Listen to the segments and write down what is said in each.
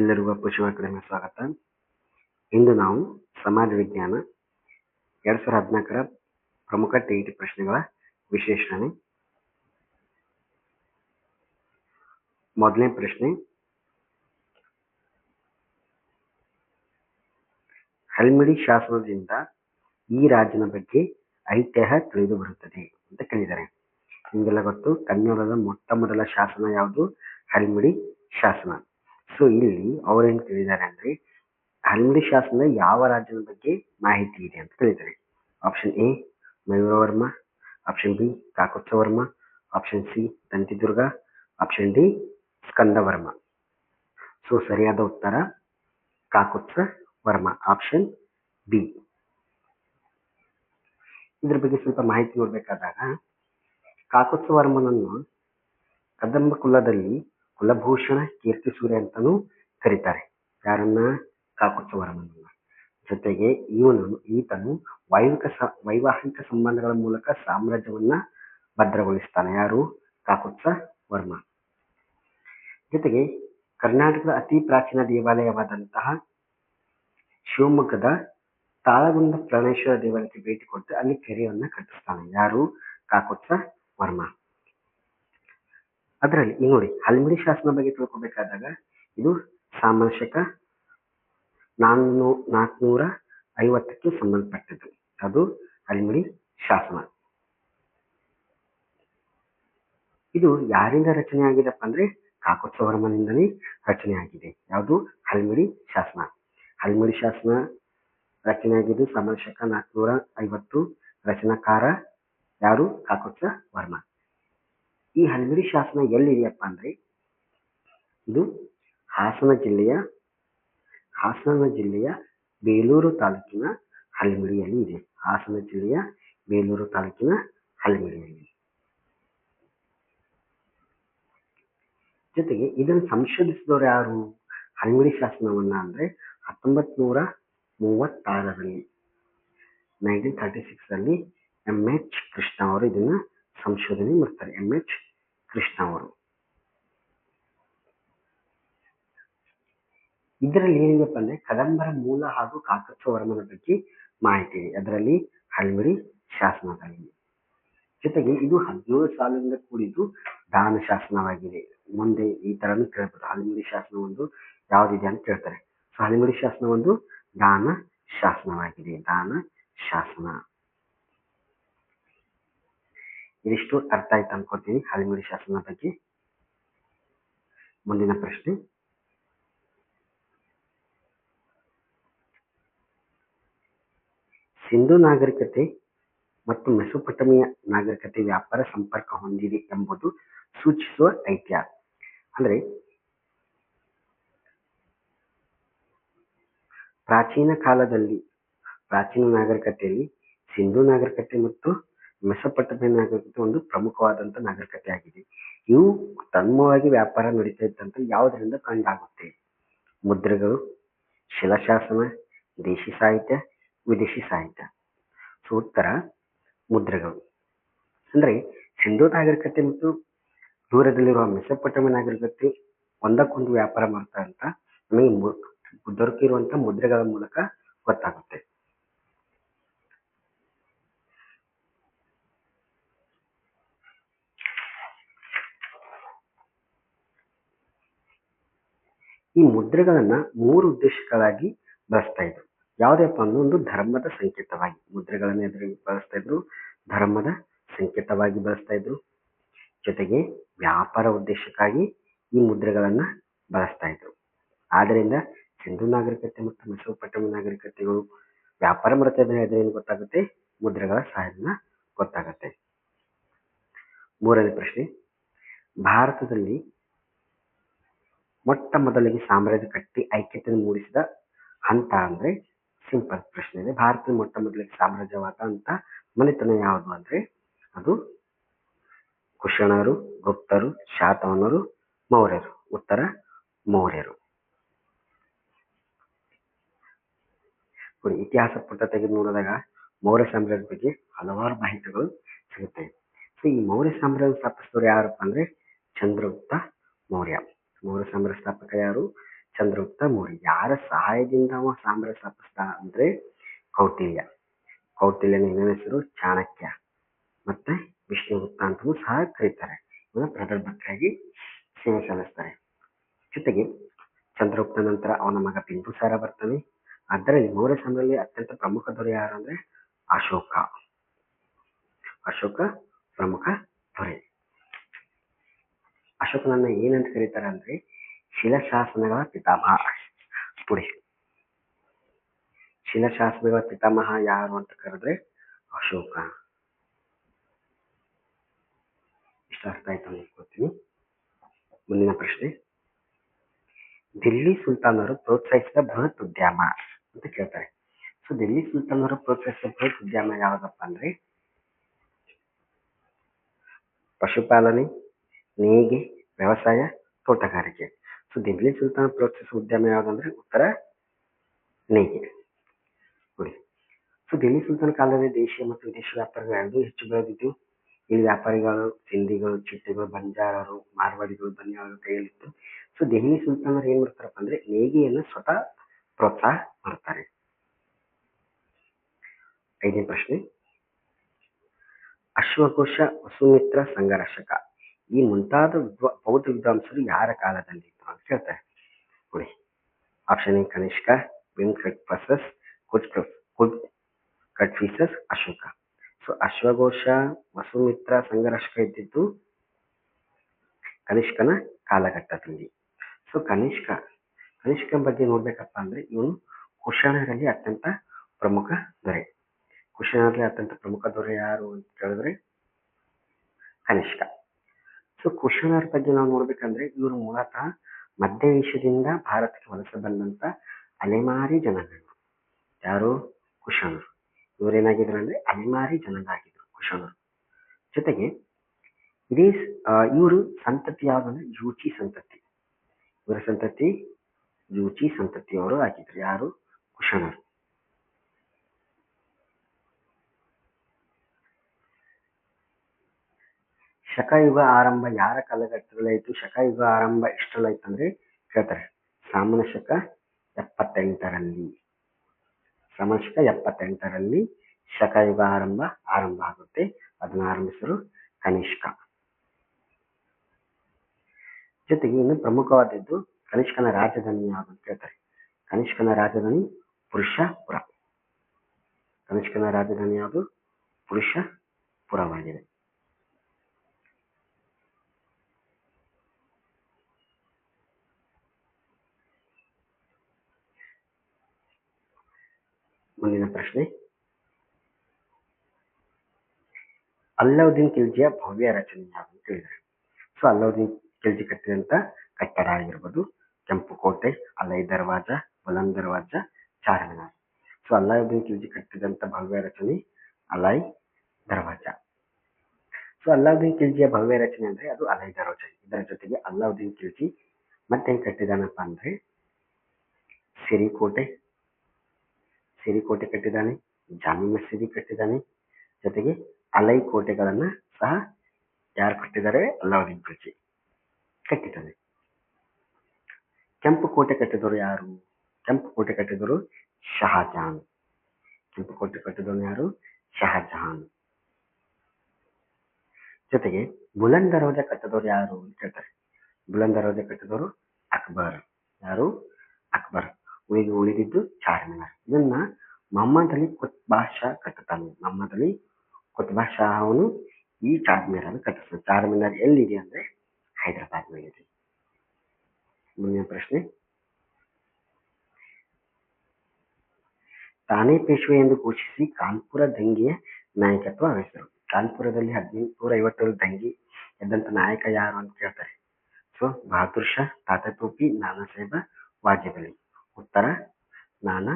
ಎಲ್ಲರಿಗೂ ಪಶು ಅಕಾಡೆಮಿ ಸ್ವಾಗತ. ಇಂದು ನಾವು ಸಮಾಜ ವಿಜ್ಞಾನ ಎರಡ್ ಸಾವಿರದ ಹದಿನಾಲ್ಕರ ಪ್ರಮುಖ ಟಿಇಟಿ ಪ್ರಶ್ನೆಗಳ ವಿಶ್ಲೇಷಣೆ. ಮೊದಲನೇ ಪ್ರಶ್ನೆ, ಹಲ್ಮಿಡಿ ಶಾಸನದಿಂದ ಈ ರಾಜ್ಯನ ಬಗ್ಗೆ ಐತಿಹ್ಯ ತಿಳಿದು ಬರುತ್ತದೆ ಅಂತ ಕೇಳಿದ್ದಾರೆ. ನಿಮಗೆಲ್ಲ ಗೊತ್ತು ಕನ್ನಡದ ಮೊಟ್ಟ ಮೊದಲ ಶಾಸನ ಯಾವುದು? ಹಲ್ಮಿಡಿ ಶಾಸನ. ಸೊ ಇಲ್ಲಿ ಅವ್ರೇನ್ ಕೇಳಿದ್ದಾರೆ ಅಂದ್ರೆ ಹಲ್ಮಿಡಿ ಶಾಸನ ಯಾವ ರಾಜ್ಯದ ಬಗ್ಗೆ ಮಾಹಿತಿ ಇದೆ ಅಂತ ಕೇಳಿದ್ದಾರೆ. Option A Mayuravarma option B Kakutsavarma option C Dantidurga. Option D Skandavarma so ಸರಿಯಾದ ಉತ್ತರ ಕಾಕುತ್ಸ ವರ್ಮ. ಆಪ್ಷನ್ ಬಿ ಇದ್ರ ಬಗ್ಗೆ ಸ್ವಲ್ಪ ಮಾಹಿತಿ ನೋಡ್ಬೇಕಾದಾಗ ಕಾಕುತ್ಸವರ್ಮನನ್ನು ಕದಂಬ ಕುಲದಲ್ಲಿ ಕುಲಭೂಷಣ ಕೀರ್ತಿ ಸೂರ್ಯ ಅಂತಾನೂ ಕರೀತಾರೆ. ಯಾರನ್ನ? ಕಾಕುತ್ಸವರ್ಮನನ್ನ ಜೊತೆಗೆ ಇವನು, ಈತನು ವೈವಿಕ ಸ, ವೈವಾಹಿಕ ಸಂಬಂಧಗಳ ಮೂಲಕ ಸಾಮ್ರಾಜ್ಯವನ್ನ ಭದ್ರಗೊಳಿಸ್ತಾನೆ. ಯಾರು? ಕಾಕುತ್ಸ ವರ್ಮ ಜೊತೆಗೆ ಕರ್ನಾಟಕದ ಅತಿ ಪ್ರಾಚೀನ ದೇವಾಲಯವಾದಂತಹ ಶಿವಮೊಗ್ಗದ ತಾಳಗುಂದ ಪ್ರಾಣೇಶ್ವರ ದೇವಾಲಯಕ್ಕೆ ಭೇಟಿ ಕೊಟ್ಟು ಅಲ್ಲಿ ಕೆರೆಯನ್ನ ಕಟ್ಟಿಸ್ತಾನೆ. ಯಾರು? ಕಾಕುತ್ಸ ವರ್ಮ ಅದರಲ್ಲಿ ಈಗ ನೋಡಿ, ಹಲ್ಮಿಡಿ ಶಾಸನ ಬಗ್ಗೆ ತಿಳ್ಕೊಬೇಕಾದಾಗ ಇದು ಸಾಮಾಶಕ ನಾನ್ನೂ ನಾಲ್ಕುನೂರ ಐವತ್ತಕ್ಕೆ ಸಂಬಂಧಪಟ್ಟದ್ದು. ಅದು ಹಲ್ಮಿಡಿ ಶಾಸನ. ಇದು ಯಾರಿಂದ ರಚನೆ ಆಗಿದೆಪ್ಪ ಅಂದ್ರೆ ಕಾಕೋತ್ಸವರ್ಮನಿಂದನೇ ರಚನೆ ಆಗಿದೆ. ಯಾವುದು? ಹಲ್ಮಿಡಿ ಶಾಸನ. ಹಲ್ಮಿಡಿ ಶಾಸನ ರಚನೆ ಆಗಿದ್ದು ಸಾಮಾನ್ಯಕ ನಾಲ್ಕುನೂರ ಐವತ್ತು ರಚನಾಕಾರ ಯಾರು? ಕಾಕೋತ್ಸ ವರ್ಮ. ಈ ಹಲ್ಮಿಡಿ ಶಾಸನ ಎಲ್ಲಿದೆಯಪ್ಪ ಅಂದ್ರೆ ಇದು ಹಾಸನ ಜಿಲ್ಲೆಯ ಹಾಸನ ಜಿಲ್ಲೆಯ ಬೇಲೂರು ತಾಲೂಕಿನ ಹಲ್ಮಿಡಿಯಲ್ಲಿ ಇದೆ. ಹಾಸನ ಜಿಲ್ಲೆಯ ಬೇಲೂರು ತಾಲೂಕಿನ ಹಲ್ಮಿಡಿಯಲ್ಲಿ. ಜೊತೆಗೆ ಇದನ್ನು ಸಂಶೋಧಿಸಿದವರು ಯಾರು? ಹಲ್ಮಿಡಿ ಶಾಸನವನ್ನ ಅಂದ್ರೆ ಹತ್ತೊಂಬತ್ ನೂರ ಮೂವತ್ತಾರರಲ್ಲಿ ನೈನ್ಟೀನ್ ಥರ್ಟಿ ಸಿಕ್ಸ್ ಅಲ್ಲಿ ಎಂ ಎಚ್ ಕೃಷ್ಣ ಅವರು ಇದನ್ನ ಸಂಶೋಧನೆ ಮಾಡ್ತಾರೆ. ಎಂ ಎಚ್ ಕೃಷ್ಣ ಅವರು ಇದರಲ್ಲಿ ಏನಿದೆಪ್ಪ ಅಂದ್ರೆ ಕದಂಬರ ಮೂಲ ಹಾಗೂ ಕಾಕತ್ಸವರ್ಮನ ಬಗ್ಗೆ ಮಾಹಿತಿ ಇದೆ. ಅದರಲ್ಲಿ ಹಲ್ಮಿಡಿ ಶಾಸನದಲ್ಲಿ ಜೊತೆಗೆ ಇದು ಹದಿನೇಳು ಸಾಲಿನಿಂದ ಕೂಡಿದ್ದು ದಾನ ಶಾಸನವಾಗಿದೆ. ಮುಂದೆ ಈ ತರನು ಕೇಳ್ಬೋದು. ಹಲ್ಮಿಡಿ ಶಾಸನ ಒಂದು ಯಾವ್ದಿದೆ ಅಂತ ಕೇಳ್ತಾರೆ. ಸೊ ಹಲ್ಮಿಡಿ ಶಾಸನ ಒಂದು ದಾನ ಶಾಸನವಾಗಿದೆ. ದಾನ ಶಾಸನ. ಇದಿಷ್ಟು ಅರ್ಥ ಆಯ್ತು ಅನ್ಕೋತೀನಿ ಹಳಿಮಿಡಿ ಶಾಸನದ ಬಗ್ಗೆ ಮುಂದಿನ ಪ್ರಶ್ನೆ. ಸಿಂಧು ನಾಗರಿಕತೆ ಮತ್ತು ಮೆಸೊಪಟಮಿಯ ನಾಗರಿಕತೆ ವ್ಯಾಪಾರ ಸಂಪರ್ಕ ಹೊಂದಿದೆ ಎಂಬುದು ಸೂಚಿಸುವ ಐತಿಹ್ಯ. ಅಂದ್ರೆ ಪ್ರಾಚೀನ ಕಾಲದಲ್ಲಿ, ಪ್ರಾಚೀನ ನಾಗರಿಕತೆಯಲ್ಲಿ ಸಿಂಧು ನಾಗರಿಕತೆ ಮತ್ತು ಮೆಸೊಪಟಮಿಯ ನಾಗರಿಕತೆ ಒಂದು ಪ್ರಮುಖವಾದಂತ ನಾಗರಿಕತೆ ಆಗಿದೆ. ಇವು ತನ್ಮವಾಗಿ ವ್ಯಾಪಾರ ನಡೀತಾ ಇದ್ದಂತ ಯಾವುದರಿಂದ ಕಂಡಾಗುತ್ತೆ? ಮುದ್ರೆಗಳು, ಶಿಲಾಶಾಸನ ದೇಶಿ ಸಾಹಿತ್ಯ, ವಿದೇಶಿ ಸಾಹಿತ್ಯ. ಸೊ ಉತ್ತರ, ಮುದ್ರೆಗಳು. ಅಂದ್ರೆ ಸಿಂಧೂ ನಾಗರಿಕತೆ ಮತ್ತು ದೂರದಲ್ಲಿರುವ ಮೆಸೊಪಟಮಿಯ ನಾಗರಿಕತೆ ಒಂದಕ್ಕೊಂದು ವ್ಯಾಪಾರ ಮಾಡ್ತಾ ಅಂತ ನಮಗೆ ದೊರಕಿರುವಂತ ಮುದ್ರೆಗಳ ಮೂಲಕ ಗೊತ್ತಾಗುತ್ತೆ. ಈ ಮುದ್ರೆಗಳನ್ನ ಮೂರು ಉದ್ದೇಶಗಳಾಗಿ ಬಳಸ್ತಾ ಇದ್ರು. ಯಾವುದಪ್ಪ ಅಂದ್ರೆ ಒಂದು ಧರ್ಮದ ಸಂಕೇತವಾಗಿ. ಮುದ್ರೆಗಳನ್ನ ಎದುರಿಗೆ ಬಳಸ್ತಾ ಇದ್ರು, ಧರ್ಮದ ಸಂಕೇತವಾಗಿ ಬಳಸ್ತಾ ಇದ್ರು. ಜೊತೆಗೆ ವ್ಯಾಪಾರ ಉದ್ದೇಶಕ್ಕಾಗಿ ಈ ಮುದ್ರೆಗಳನ್ನ ಬಳಸ್ತಾ ಇದ್ರು. ಆದ್ರಿಂದ ಸಿಂಧು ನಾಗರಿಕತೆ ಮತ್ತು ಮೆಸೋಪಟ್ಟಣ ನಾಗರಿಕತೆಗಳು ವ್ಯಾಪಾರ ಮಾಡ್ತಾ ಇದ್ರೆ ಗೊತ್ತಾಗುತ್ತೆ? ಮುದ್ರೆಗಳ ಸಹಾಯದಿಂದ ಗೊತ್ತಾಗುತ್ತೆ. ಮೂರನೇ ಪ್ರಶ್ನೆ, ಭಾರತದಲ್ಲಿ ಮೊಟ್ಟ ಮೊದಲಿಗೆ ಸಾಮ್ರಾಜ್ಯ ಕಟ್ಟಿ ಐಕ್ಯತೆಯನ್ನು ಮೂಡಿಸಿದ ಹಂತ ಅಂದ್ರೆ ಸಿಂಪಲ್ ಪ್ರಶ್ನೆ ಇದೆ. ಭಾರತದ ಮೊಟ್ಟ ಮೊದಲಿಗೆ ಸಾಮ್ರಾಜ್ಯವಾದ ಅಂತ ಮನೆತನ ಯಾವುದು ಅಂದ್ರೆ ಅದು ಕುಶಣರು, ಗುಪ್ತರು, ಶಾತವನರು, ಮೌರ್ಯರು. ಉತ್ತರ, ಮೌರ್ಯರು. ಇತಿಹಾಸ ಪುಟ ತೆಗೆದು ನೋಡಿದಾಗ ಮೌರ್ಯ ಸಾಮ್ರಾಜ್ಯದ ಬಗ್ಗೆ ಹಲವಾರು ಮಾಹಿತಿಗಳು ಸಿಗುತ್ತೆ. ಸೊ ಈ ಮೌರ್ಯ ಸಾಮ್ರಾಜ್ಯ ಸ್ಥಾಪಿಸಿದವರು ಯಾರಪ್ಪ ಅಂದ್ರೆ ಚಂದ್ರಗುಪ್ತ ಮೌರ್ಯ. ಮೌರ್ಯ ಸಾಮ್ರಾಜ್ಯ ಸ್ಥಾಪಕ ಯಾರು? ಚಂದ್ರಗುಪ್ತ ಮೌರ್ಯ ಯಾರ ಸಹಾಯದಿಂದ ಅವ ಸಾಮ್ರಾಜ್ಯ ಸ್ಥಾಪಿಸ್ದ ಅಂದ್ರೆ ಕೌಟಿಲ್ಯ. ಕೌಟಿಲ್ಯನ ಇನ್ನೊಂದು ಹೆಸರು ಚಾಣಕ್ಯ. ಮತ್ತೆ ವಿಷ್ಣುಗುಪ್ತ ಅಂತಲೂ ಸಹ ಕರೀತಾರೆ. ಇವನ ಪ್ರದರ್ಭಕ್ಕಾಗಿ ಸೇವೆ ಸಲ್ಲಿಸ್ತಾರೆ ಜೊತೆಗೆ ಚಂದ್ರಗುಪ್ತ ನಂತರ ಅವನ ಮಗ ಬಿಂದುಸಾರ ಬರ್ತಾನೆ. ಅದರಲ್ಲಿ ಮೌರ್ಯ ಸಾಮ್ರಾಜ್ಯದಲ್ಲಿ ಅತ್ಯಂತ ಪ್ರಮುಖ ದೊರೆ ಯಾರು ಅಂದ್ರೆ ಅಶೋಕ. ಅಶೋಕ ಪ್ರಮುಖ ದೊರೆ. ಅಶೋಕನನ್ನ ಏನಂತ ಕರೀತಾರೆ ಅಂದ್ರೆ, ಶಿಲಾಶಾಸನಗಳ ಪಿತಾಮಹ. ಪುಡಿ. ಶಿಲಾಶಾಸನಗಳ ಪಿತಾಮಹ ಯಾರು ಅಂತ ಕರೆದ್ರೆ, ಅಶೋಕ. ಇಷ್ಟ ಅರ್ಥ ಆಯ್ತು ಅನ್ಕೋತೀನಿ ಮುಂದಿನ ಪ್ರಶ್ನೆ. ದಿಲ್ಲಿ ಸುಲ್ತಾನರು ಪ್ರೋತ್ಸಾಹಿಸಿದ ಬೃಹತ್ ಉದ್ಯಮ ಅಂತ ಕೇಳ್ತಾರೆ. ಸೊ, ದಿಲ್ಲಿ ಸುಲ್ತಾನರು ಪ್ರೋತ್ಸಾಹಿಸಿದ ಬೃಹತ್ ಉದ್ಯಮ ಯಾವ್ದಪ್ಪ ಅಂದ್ರೆ, ಪಶುಪಾಲನೆ ನೇಯ್ಗೆ ವ್ಯವಸಾಯ, ತೋಟಗಾರಿಕೆ. ಸೊ ದೆಹಲಿ ಸುಲ್ತಾನ್ ಪ್ರೋತ್ಸಾಹಿಸುವ ಉದ್ಯಮ ಯಾವ್ದಂದ್ರೆ ಉತ್ತರ ನೇಯ್ಗೆ ನೋಡಿ. ಸೊ ದೆಹಲಿ ಸುಲ್ತಾನ ಕಾಲದಲ್ಲಿ ದೇಶೀಯ ಮತ್ತು ವಿದೇಶಿ ವ್ಯಾಪಾರಿಗಳು ಎರಡೂ ಹೆಚ್ಚು ಬೆಳೆದಿದ್ದು, ಇಲ್ಲಿ ವ್ಯಾಪಾರಿಗಳು ಸಿಂಧಿಗಳು ಚಿಟ್ಟೆಗಳು, ಬಂಜಾರರು, ಮಾರ್ವಾಡಿಗಳು ಬನ್ಯಾಗಳು ಕೈಯಲ್ಲಿತ್ತು. ಸೊ ದೆಹಲಿ ಸುಲ್ತಾನರು ಏನ್ ಮಾಡ್ತಾರಪ್ಪ ಅಂದ್ರೆ ನೇಯ್ಗೆಯನ್ನು ಸ್ವತಃ ಪ್ರೋತ್ಸಾಹ ಮಾಡ್ತಾರೆ. ಐದನೇ ಪ್ರಶ್ನೆ. ಅಶ್ವಘೋಷ ವಸುಮಿತ್ರ ಸಂಘರ್ಷಕ. ಈ ಮುಂತಾದ ಬೌದ್ಧ ವಿದ್ವಾಂಸರು ಯಾರ ಕಾಲದಲ್ಲಿತ್ತು ಅಂತ ಹೇಳ್ತಾರೆ ನೋಡಿ ಆಪ್ಷನ್ ಎ ಕನಿಷ್ಕ, ವೆಂಕಟ್ ಪ್ರಸಸ್ ಕುಡ್ ಕಟ್ ಫೀಸಸ್ ಅಶೋಕ. ಸೊ ಅಶ್ವಘೋಷ, ವಸುಮಿತ್ರ ಸಂಘರ್ಷಕ ಇದ್ದಿದ್ದು ಕನಿಷ್ಕನ ಕಾಲಘಟ್ಟದಲ್ಲಿ. ಸೊ ಕನಿಷ್ಕ ಕನಿಷ್ಕನ ಬಗ್ಗೆ ನೋಡ್ಬೇಕಪ್ಪ ಅಂದ್ರೆ ಇವನು ಕುಶಾಣರಲ್ಲಿ ಅತ್ಯಂತ ಪ್ರಮುಖ ದೊರೆ. ಕುಶಾಣರಲ್ಲಿ ಅತ್ಯಂತ ಪ್ರಮುಖ ದೊರೆ ಯಾರು ಅಂತ ಕೇಳಿದ್ರೆ ಕನಿಷ್ಕ. ಸೊ ಕುಶಾಲರ ಬಗ್ಗೆ ನಾವು ನೋಡ್ಬೇಕಂದ್ರೆ ಇವರು ಮೂಲತಃ ಮಧ್ಯ ಏಷ್ಯಾದಿಂದ ಭಾರತಕ್ಕೆ ವಲಸೆ ಬಂದಂತ ಅಲೆಮಾರಿ ಜನಗಳು. ಯಾರು? ಕುಶಾಣರು. ಇವರೇನಾಗಿದ್ರು ಅಂದ್ರೆ ಅಲೆಮಾರಿ ಜನಾಂಗ ಆಗಿದ್ರು ಜೊತೆಗೆ ಇದೇ ಇವರು ಸಂತತಿ ಯಾವ್ದಂದ್ರೆ ಜೂಚಿ ಸಂತತಿ. ಇವರ ಸಂತತಿ ಜೂಚಿ ಸಂತತಿಯವರು ಆಗಿದ್ರು. ಯಾರು? ಕುಶಾಣರು. ಶಕಯುಗ ಆರಂಭ ಯಾರ ಕಾಲಘಟ್ಟದಲ್ಲಾಯ್ತು? ಶಕಯುಗ ಆರಂಭ ಎಷ್ಟರಲ್ಲಾಯ್ತು ಅಂದ್ರೆ ಕೇಳ್ತಾರೆ. ಸಾಮಾನ್ಯ ಶಕ ಎಪ್ಪತ್ತೆಂಟರಲ್ಲಿ. ಸಾಮಾನ್ಯ ಶಕ ಎಪ್ಪತ್ತೆಂಟರಲ್ಲಿ ಶಕಯುಗ ಆರಂಭ ಆರಂಭ ಆಗುತ್ತೆ. ಅದನ್ನ ಆರಂಭಿಸಲು ಕನಿಷ್ಕ. ಜೊತೆಗೆ ಇನ್ನು ಪ್ರಮುಖವಾದದ್ದು ಕನಿಷ್ಕನ ರಾಜಧಾನಿ ಯಾವುದು ಅಂತ ಹೇಳ್ತಾರೆ ಕನಿಷ್ಕನ ರಾಜಧಾನಿ ಪುರುಷಪುರ. ಕನಿಷ್ಕನ ರಾಜಧಾನಿ ಯಾವುದು? ಪುರುಷಪುರವಾಗಿದೆ. ಮುಂದಿನ ಪ್ರಶ್ನೆ. ಅಲ್ಲೌದ್ದೀನ್ ಖಿಲ್ಜಿಯ ಭವ್ಯ ರಚನೆ ಯಾವುದು ಅಂತ ಹೇಳಿದ್ದಾರೆ ಸೊ ಅಲ್ಲೌದ್ದೀನ್ ಖಿಲ್ಜಿ ಕಟ್ಟಿದಂತ ಕಟ್ಟಡ ಆಗಿರ್ಬೋದು, ಕೆಂಪು ಕೋಟೆ, ಅಲೈ ದರ್ವಾಜ, ಬುಲಂದ್ ದರ್ವಾಜ, ಚಾರ್ಮಿನಾರ್. ಸೊ ಅಲ್ಲಾವುದ್ದೀನ್ ಖಿಲ್ಜಿ ಕಟ್ಟಿದಂತ ಭವ್ಯ ರಚನೆ ಅಲೈ ದರ್ವಾಜ. ಸೊ ಅಲ್ಲಾವುದ್ದೀನ್ ಖಿಲ್ಜಿಯ ಭವ್ಯ ರಚನೆ ಅಂದ್ರೆ ಅದು ಅಲೈ ದರ್ವಾಜ. ಇದರ ಜೊತೆಗೆ ಅಲ್ಲಾವುದ್ದೀನ್ ಖಿಲ್ಜಿ ಮತ್ತೇನ್ ಕಟ್ಟಿದಾನಪ್ಪ ಅಂದ್ರೆ ಸಿರಿಕೋಟೆ ಸಿರಿಕೋಟೆ ಕಟ್ಟಿದ್ದಾನೆ ಜಾಮಿ ಮಸೀದಿ ಕಟ್ಟಿದ್ದಾನೆ. ಜೊತೆಗೆ ಅಲೈ ಕೋಟೆಗಳನ್ನ ಸಹ ಯಾರು ಕಟ್ಟಿದ್ದಾರೆ? ಅಲ್ಲಾವುದ್ದೀನ್ ಖಿಲ್ಜಿ ಕಟ್ಟಿದ್ದಾನೆ. ಕೆಂಪು ಕೋಟೆ ಕಟ್ಟಿದವರು ಯಾರು? ಕೆಂಪು ಕೋಟೆ ಕಟ್ಟಿದವರು ಶಹಜಹಾನ್ ಕೆಂಪು ಕೋಟೆ ಕಟ್ಟಿದವರು ಯಾರು? ಶಹಜಹಾನ್ ಜೊತೆಗೆ ಬುಲಂದ್ ಕಟ್ಟಿದವರು ಯಾರು ಅಂತ ಹೇಳ್ತಾರೆ. ಕಟ್ಟಿದವರು ಅಕ್ಬರ್. ಯಾರು? ಅಕ್ಬರ್. ಉಳಿದು ಉಳಿದಿದ್ದು ಚಾರ್ಮಿನಾರ್ ಇದನ್ನ ಮೊಹಮ್ಮದ್ ಅಲಿ ಕುತ್ಬಾ ಶಾ ಕಟ್ಟುತ್ತಾನೆ ಮೊಹಮ್ಮದ್ ಅಲಿ ಅವನು ಈ ಚಾರ್ಮಿನಾರ್ ಕಟ್ಟಿಸ್ತಾನೆ ಚಾರ್ಮಿನಾರ್ ಎಲ್ಲಿದೆ ಅಂದ್ರೆ ಹೈದರಾಬಾದ್ ಮೇಲಿದೆ ಮುಂದಿನ ಪ್ರಶ್ನೆ. ತಾನೇ ಪೇಶ್ವೆ ಎಂದು ಘೋಷಿಸಿ ಕಾನ್ಪುರ ದಂಗೆಯ ನಾಯಕತ್ವ ವಹಿಸಿದರು. ಕಾನ್ಪುರದಲ್ಲಿ ಹದಿನೆಂಟುನೂರ ಐವತ್ತೇಳು ದಂಗೆ ಎದ್ದಂತ ನಾಯಕ ಯಾರು ಅಂತ ಕೇಳ್ತಾರೆ. ಸೊ, ಬಹದ್ದೂರ್ ಶಾ, ತಾತ ಟೋಪಿ ನಾನಾ ಸಾಹೇಬ ವಾಜಪೇಯಿ ಉತ್ತರ ನಾನಾ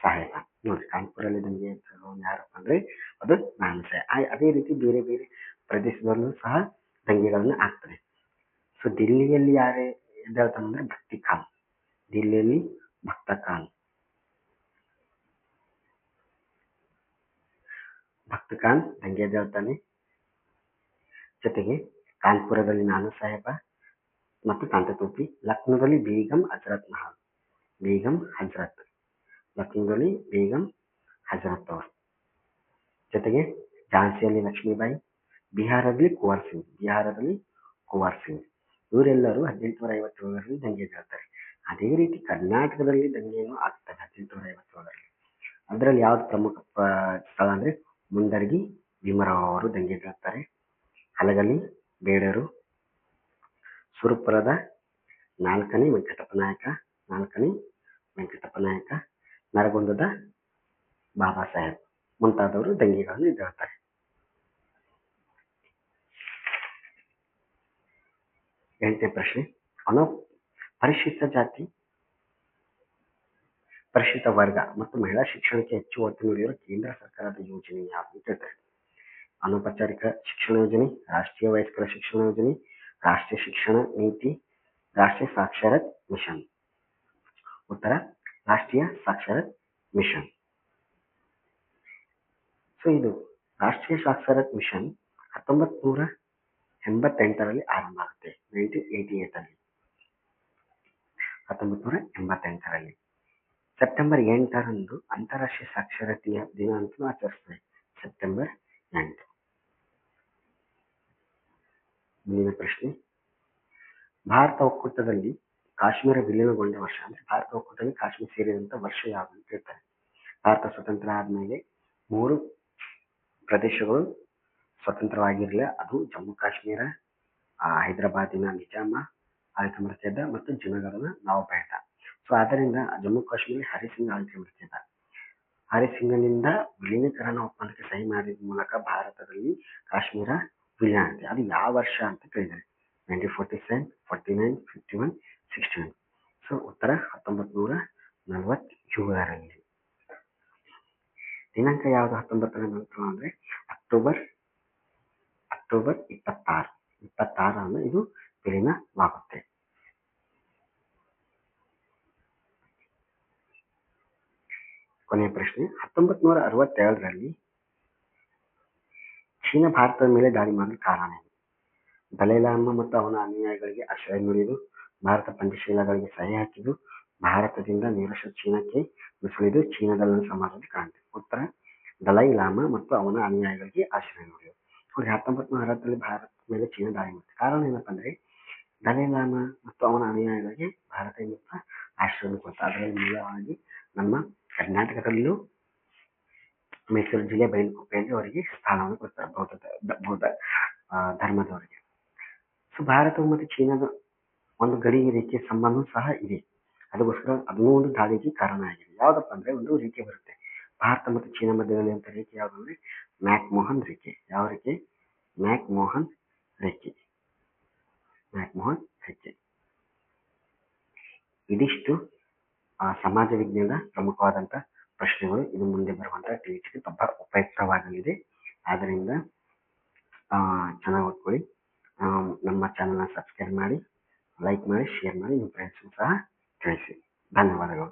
ಸಾಹೇಬ ನೋಡಿ ಕಾನ್ಪುರಲ್ಲಿ ದಂಗೆ ಎದ್ದವನು ಯಾರಪ್ಪ ಅಂದ್ರೆ ಅದು ನಾನಾ ಸಾಹೇಬ್ ಅದೇ ರೀತಿ ಬೇರೆ ಬೇರೆ ಪ್ರದೇಶದಲ್ಲೂ ಸಹ ದಂಗೆಗಳನ್ನ ಆಗ್ತದೆ. ಸೊ ದಿಲ್ಲಿಯಲ್ಲಿ ಯಾರೇ ಎದ್ದೇಳ್ತಾನಂದ್ರೆ ಭಕ್ತಿ ಖಾನ್. ದಿಲ್ಲಿಯಲ್ಲಿ ಭಕ್ತ ಖಾನ್. ಭಕ್ತ ಖಾನ್ ದಂಗೆ ಎದ್ದೇಳ್ತಾನೆ ಜೊತೆಗೆ ಕಾನ್ಪುರದಲ್ಲಿ ನಾನಾ ಸಾಹೇಬ ಮತ್ತು ಕಾಂತ ಟೋಪಿ ಲಕ್ನೋದಲ್ಲಿ ಬೇಗಂ, ಹಜರತ್ ಮಹಲ್. ಬೇಗಂ ಹಜರತ್. ಲಕ್ನೋದಲ್ಲಿ ಬೇಗಂ ಹಜರತ್ ಅವರು. ಜೊತೆಗೆ ಝಾನ್ಸಿಯಲ್ಲಿ ಲಕ್ಷ್ಮೀಬಾಯಿ, ಬಿಹಾರದಲ್ಲಿ ಕುವರ್ ಸಿಂಗ್, ಬಿಹಾರದಲ್ಲಿ ಕುವರ್ ಸಿಂಗ್. ಇವರೆಲ್ಲರೂ ಹದಿನೆಂಟುನೂರ ಐವತ್ತೇಳರಲ್ಲಿ ದಂಗೆ ಹೇಳ್ತಾರೆ ಅದೇ ರೀತಿ ಕರ್ನಾಟಕದಲ್ಲಿ ದಂಗೆಯನ್ನು ಆಗ್ತದೆ ಹದಿನೆಂಟುನೂರ ಐವತ್ತೇಳರಲ್ಲಿ ಅದರಲ್ಲಿ ಯಾವ್ದು ಪ್ರಮುಖ ಸ್ಥಳ ಅಂದರೆ ಮುಂಡರ್ಗಿ, ಭೀಮರಾವ್ ಅವರು ದಂಗೆ ಹೇಳ್ತಾರೆ ಹಲಗಲಿ, ಬೇಡರು, ಸುರಪುರದ ನಾಲ್ಕನೇ ವೆಂಕಟಪ್ಪ ನಾಯಕ, ನಾಲ್ಕನೇ ವೆಂಕಟಪ್ಪ ನಾಯಕ ನರಗುಂದದ ಬಾಬಾ ಸಾಹೇಬ್ ಮುಂತಾದವರು ದಂಗೆಗಳನ್ನು ಎದ್ದೇಳ್ತಾರೆ ಎಂಟನೇ ಪ್ರಶ್ನೆ. ಅನೌ ಪರಿಶಿಷ್ಟ ಜಾತಿ, ಪರಿಶಿಷ್ಟ ವರ್ಗ ಮತ್ತು ಮಹಿಳಾ ಶಿಕ್ಷಣಕ್ಕೆ ಹೆಚ್ಚು ಒತ್ತು ನೀಡಿರುವ ಕೇಂದ್ರ ಸರ್ಕಾರದ ಯೋಜನೆ ಯಾವುದು ಕೇಳ್ತಾರೆ ಅನೌಪಚಾರಿಕ ಶಿಕ್ಷಣ ಯೋಜನೆ, ರಾಷ್ಟ್ರೀಯ ವಯಸ್ಕರ ಶಿಕ್ಷಣ ಯೋಜನೆ, ರಾಷ್ಟ್ರೀಯ ಶಿಕ್ಷಣ ನೀತಿ, ರಾಷ್ಟ್ರೀಯ ಸಾಕ್ಷರತ್ ಮಿಷನ್. ಉತ್ತರ, ರಾಷ್ಟ್ರೀಯ ಸಾಕ್ಷರ ಮಿಷನ್. ಸೊ ಇದು ರಾಷ್ಟ್ರೀಯ ಸಾಕ್ಷರತ್ ಮಿಷನ್ ಹತ್ತೊಂಬತ್ ನೂರ ಎಂಬತ್ತೆಂಟರಲ್ಲಿ ಆರಂಭ ಆಗುತ್ತೆ ನೈನ್ಟೀನ್ ಏಯ್ಟಿ ಏಟ್ ಅಲ್ಲಿ. ಹತ್ತೊಂಬತ್ ನೂರ ಎಂಬತ್ತೆಂಟರಲ್ಲಿ. ಸೆಪ್ಟೆಂಬರ್ ಎಂಟರಂದು ಅಂತಾರಾಷ್ಟ್ರೀಯ ಸಾಕ್ಷರತೆಯ ದಿನ ಅಂತ ಆಚರಿಸ್ತದೆ ಸೆಪ್ಟೆಂಬರ್ ಎಂಟು. ಮುಂದಿನ ಪ್ರಶ್ನೆ. ಭಾರತ ಒಕ್ಕೂಟದಲ್ಲಿ ಕಾಶ್ಮೀರ ವಿಲೀನಗೊಂಡ ವರ್ಷ ಅಂದ್ರೆ ಭಾರತ ಒಕ್ಕೂಟದಲ್ಲಿ ಕಾಶ್ಮೀರ ಸೇರಿದಂತ ವರ್ಷ ಯಾವುದು ಅಂತ ಹೇಳ್ತಾರೆ ಭಾರತ ಸ್ವತಂತ್ರ ಆದ್ಮೇಲೆ ಮೂರು ಪ್ರದೇಶಗಳು ಸ್ವತಂತ್ರವಾಗಿರಲಿಲ್ಲ ಅದು ಜಮ್ಮು ಕಾಶ್ಮೀರ ಹೈದರಾಬಾದಿನ ನಿಜಾಮ ಆಳ್ಕೆ ಮಾಡ್ತಿದ್ದ ಮತ್ತು ಜುನಾಗಢನ ನವಾಬ್ ಸೊ ಆದ್ದರಿಂದ ಜಮ್ಮು ಕಾಶ್ಮೀರ ಹರಿಸಿಂಗ್ ಆಳ್ಕೆ ಮಾಡ್ತಿದ್ದ ಹರಿಸಿಂಗನಿಂದ ವಿಲೀನೀಕರಣ ಒಪ್ಪಂದಕ್ಕೆ ಸಹಿ ಮಾಡಿದ ಮೂಲಕ ಭಾರತದಲ್ಲಿ ಕಾಶ್ಮೀರ ವಿಲೀನ ಆಗಿದೆ. ಅದು ಯಾವ ವರ್ಷ ಅಂತ ಕೇಳಿದ್ದಾರೆ. Nineteen forty seven, forty nine, fifty one sixty one so ಉತ್ತರ ಹತ್ತೊಂಬತ್ತು ನೂರ ನಲವತ್ತೇಳರಲ್ಲಿ. ದಿನಾಂಕ ಯಾವುದು ಹತ್ತೊಂಬತ್ತರ ನಂತರ ಅಂದ್ರೆ ಅಕ್ಟೋಬರ್ ಅಕ್ಟೋಬರ್ ಇಪ್ಪತ್ತಾರು. ಇಪ್ಪತ್ತಾರನ್ನು ಇದು ವಿಲೀನವಾಗುತ್ತೆ. ಕೊನೆಯ ಪ್ರಶ್ನೆ ಹತ್ತೊಂಬತ್ ನೂರ ಅರವತ್ತೇಳರಲ್ಲಿ ಚೀನಾ ಭಾರತದ ಮೇಲೆ ದಾಳಿ ಮಾಡಲು ಕಾರಣ ಏನು? ದಲೈಲಾಮ ಮತ್ತು ಅವನ ಅನುಯಾಯಿಗಳಿಗೆ ಆಶ್ರಯ ನೀಡಿದ್ದು ಭಾರತ ಪಂಚಶೀಲಗಳಿಗೆ ಸಹಿ ಹಾಕಿದ್ದು ಭಾರತದಿಂದ ನಿರಶ ಚೀನಾಕ್ಕೆ ನುಸುಳಿದು ಚೀನಾದಲ್ಲಿ ಸಮಾಜದಲ್ಲಿ ಕಾಣುತ್ತೆ ಉತ್ತರ, ದಲೈ ಲಾಮಾ ಮತ್ತು ಅವನ ಅನುಯಾಯಿಗಳಿಗೆ ಆಶ್ರಯ ನೀಡಿದರು ಅವ್ರಿಗೆ ಹತ್ತೊಂಬತ್ತು ಅರವತ್ತರಲ್ಲಿ ಭಾರತ ಮೇಲೆ ಚೀನಾ ದಾಳಿ ಮಾಡಿದೆ. ಕಾರಣ ಏನಪ್ಪಾ ಅಂದ್ರೆ ದಲೈ ಲಾಮಾ ಮತ್ತು ಅವನ ಅನುಯಾಯಿಗಳಿಗೆ ಭಾರತದಿಂದ ಆಶ್ರಯ ಕೊಡ್ತಾರೆ ಅದರಲ್ಲಿ ಮೂಲವಾಗಿ ನಮ್ಮ ಕರ್ನಾಟಕದಲ್ಲೂ ಮೈಸೂರು ಜಿಲ್ಲೆ ಬೈಲುಕುಪ್ಪೆಯಲ್ಲಿ ಅವರಿಗೆ ಸ್ಥಾನವನ್ನು ಕೊಡ್ತಾರೆ, ಬೌದ್ಧ ಬೌದ್ಧ ಧರ್ಮದವರಿಗೆ. ಸೊ, ಭಾರತವು ಮತ್ತು ಚೀನಾದ ಒಂದು ಗಡಿ ರೇಖೆ ಸಂಬಂಧ ಸಹ ಇದೆ. ಅದಕ್ಕೋಸ್ಕರ ಅದನ್ನೂ ಒಂದು ದಾಳಿಗೆ ಕಾರಣ ಆಗಿದೆ ಯಾವುದಪ್ಪ ಅಂದ್ರೆ ಒಂದು ರೇಖೆ ಬರುತ್ತೆ. ಭಾರತ ಮತ್ತು ಚೀನಾ ಮಧ್ಯದಲ್ಲಿ ಅಂತ ರೇಖೆ ಯಾವುದು ಅಂದ್ರೆ ಮ್ಯಾಕ್ ಮೋಹನ್ ರೇಖೆ. ಯಾವ ರೇಖೆ? ಮ್ಯಾಕ್ ಮೋಹನ್ ರೇಖೆ. ಮ್ಯಾಕ್ ಮೋಹನ್ ರೇಖೆ. ಇದಿಷ್ಟು ಆ, ಸಮಾಜ ವಿಜ್ಞಾನದ ಪ್ರಮುಖವಾದಂತ ಪ್ರಶ್ನೆಗಳು ಇದು ಮುಂದೆ ಬರುವಂತಹ ಟಿವಿಟಿಗೆ ತುಂಬಾ ಉಪಯುಕ್ತವಾಗಲಿದೆ. ಆದ್ದರಿಂದ ಆ, ಚೆನ್ನಾಗಿ ಓದ್ಕೊಳ್ಳಿ. ನಮ್ಮ ಚಾನಲ್ನ ಸಬ್ಸ್ಕ್ರೈಬ್ ಮಾಡಿ. ಲೈಕ್ ಮಾಡಿ ಶೇರ್ ಮಾಡಿ ನಿಮ್ಮ ಫ್ರೆಂಡ್ಸ್ ಸಹ ತಿಳಿಸಿ ಧನ್ಯವಾದಗಳು